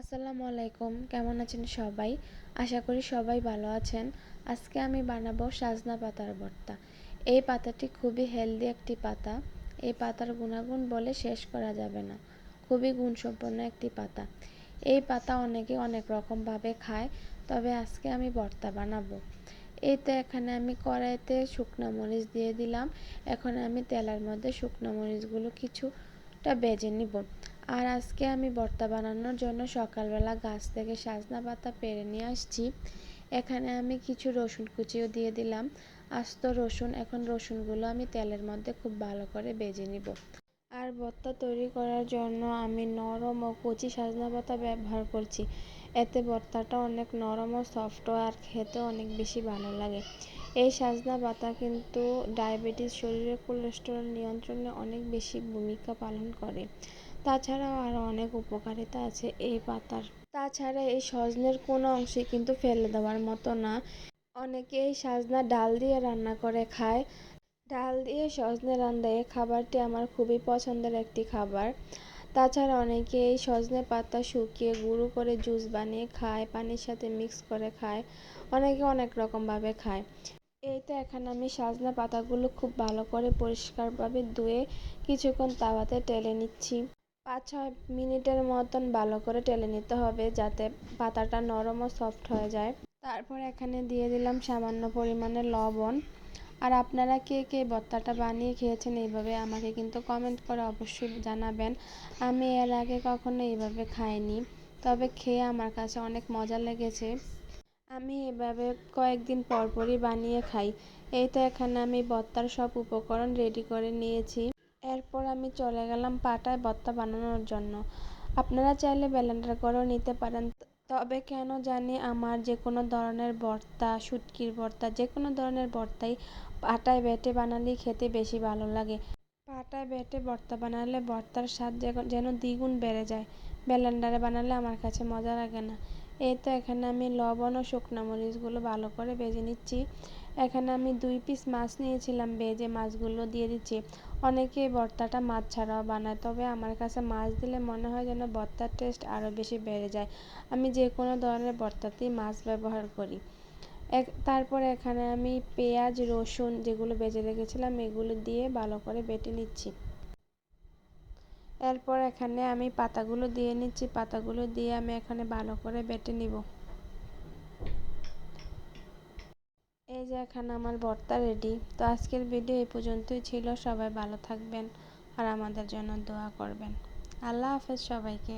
আসসালামু আলাইকুম, কেমন আছেন সবাই? আশা করি সবাই ভালো আছেন। আজকে আমি বানাবো সাজনা পাতার ভর্তা। এই পাতাটি খুবই হেলদি একটি পাতা। এই পাতার গুণাগুণ বলে শেষ করা যাবে না। খুবই গুণসম্পন্ন একটি পাতা। এই পাতা অনেকে অনেক রকমভাবে খায়, তবে আজকে আমি ভর্তা বানাবো। এই তো এখানে আমি কড়াইতে শুকনো মরিচ দিয়ে দিলাম। এখন আমি তেলের মধ্যে শুকনো মরিচগুলো কিছুটা বেজে নিব। আর আজকে আমি ভর্তা বানানোর জন্য সকালবেলা গাছ থেকে সাজনা পাতা পেরে নিয়ে আসছি। এখানে আমি কিছু রসুন কুচিও দিয়ে দিলাম। আস্ত রসুন, এখন রসুনগুলো আমি তেলের মধ্যে খুব ভালো করে বেজে নিব। আর ভর্তা তৈরি করার জন্য আমি নরম ও কচি সাজনা পাতা ব্যবহার করছি। এতে ভর্তাটা অনেক নরম ও সফট আর খেতে অনেক বেশি ভালো লাগে। এই সাজনা পাতা কিন্তু ডায়াবেটিস শরীরে কোলেস্টেরল নিয়ন্ত্রণে অনেক বেশি ভূমিকা পালন করে। তাছাড়াও আরও অনেক উপকারিতা আছে এই পাতার। তাছাড়া এই সজনের কোনো অংশে কিন্তু ফেলে দেওয়ার মতো না। অনেকে এই সাজনা ডাল দিয়ে রান্না করে খায়। ডাল দিয়ে সজনে রান্না এই খাবারটি আমার খুবই পছন্দের একটি খাবার। তাছাড়া অনেকে এই সজনে পাতা শুকিয়ে গুঁড়ো করে জুস বানিয়ে খায়, পানির সাথে মিক্স করে খায়, অনেকে অনেক রকমভাবে খায়। এই তো এখানে আমি সাজনা পাতাগুলো খুব ভালো করে পরিষ্কারভাবে ধুয়ে কিছুক্ষণ তাওয়াতে টেলে নিচ্ছি। পাঁচ ছয় মিনিটের মতন ভালো করে টেলে নিতে হবে যাতে পাতাটা নরম ও সফট হয়ে যায়। তারপর এখানে দিয়ে দিলাম সামান্য পরিমাণে লবণ। আর আপনারা কে কে ভর্তাটা বানিয়ে খেয়েছেন এইভাবে আমাকে কিন্তু কমেন্ট করে অবশ্যই জানাবেন। আমি এর আগে কখনো এইভাবে খাইনি, তবে খেয়ে আমার কাছে অনেক মজা লেগেছে। আমি এভাবে কয়েকদিন পরপরই বানিয়ে খাই। এই তো এখানে আমি ভর্তার সব উপকরণ রেডি করে নিয়েছি। এরপর আমি চলে গেলাম পাটায় ভর্তা বানানোর জন্য। আপনারা চাইলে ব্লেন্ডার করেও নিতে পারেন। তবে কেন জানি আমার যে কোনো ধরনের ভর্তা শুটকির ভর্তা যে কোনো ধরনের ভর্তাই পাটায় বেটে বানালেই খেতে বেশি ভালো লাগে। পাটায় বেটে ভর্তা বানালে ভর্তার স্বাদ যেন দ্বিগুণ বেড়ে যায়। ব্লেন্ডারে বানালে আমার কাছে মজা লাগে না। এই তো এখানে আমি লবণ ও শুকনো মরিচগুলো ভালো করে ভেজে নিচ্ছি। এখানে আমি দুই পিস মাছ নিয়েছিলাম, ভেজে মাছগুলো দিয়ে দিচ্ছি। অনেকে ভর্তাটা মাছ ছাড়াও বানায়, তবে আমার কাছে মাছ দিলে মনে হয় যেন ভর্তার টেস্ট আরও বেশি বেড়ে যায়। আমি যে কোনো ধরনের ভর্তাতেই মাছ ব্যবহার করি। এক, তারপর এখানে আমি পেঁয়াজ, রসুন যেগুলো বেজে রেখেছিলাম, এগুলো দিয়ে ভালো করে বেটে নিচ্ছি। এরপর এখানে আমি পাতাগুলো দিয়ে নিচ্ছি, পাতাগুলো দিয়ে আমি এখানে ভালো করে বেটে নিব। এই যে এখানে আমার ভর্তা রেডি তো আজকের ভিডিও এই পর্যন্তই ছিল। সবাই ভালো থাকবেন আর আমাদের জন্য দোয়া করবেন। আল্লাহ হাফেজ সবাইকে।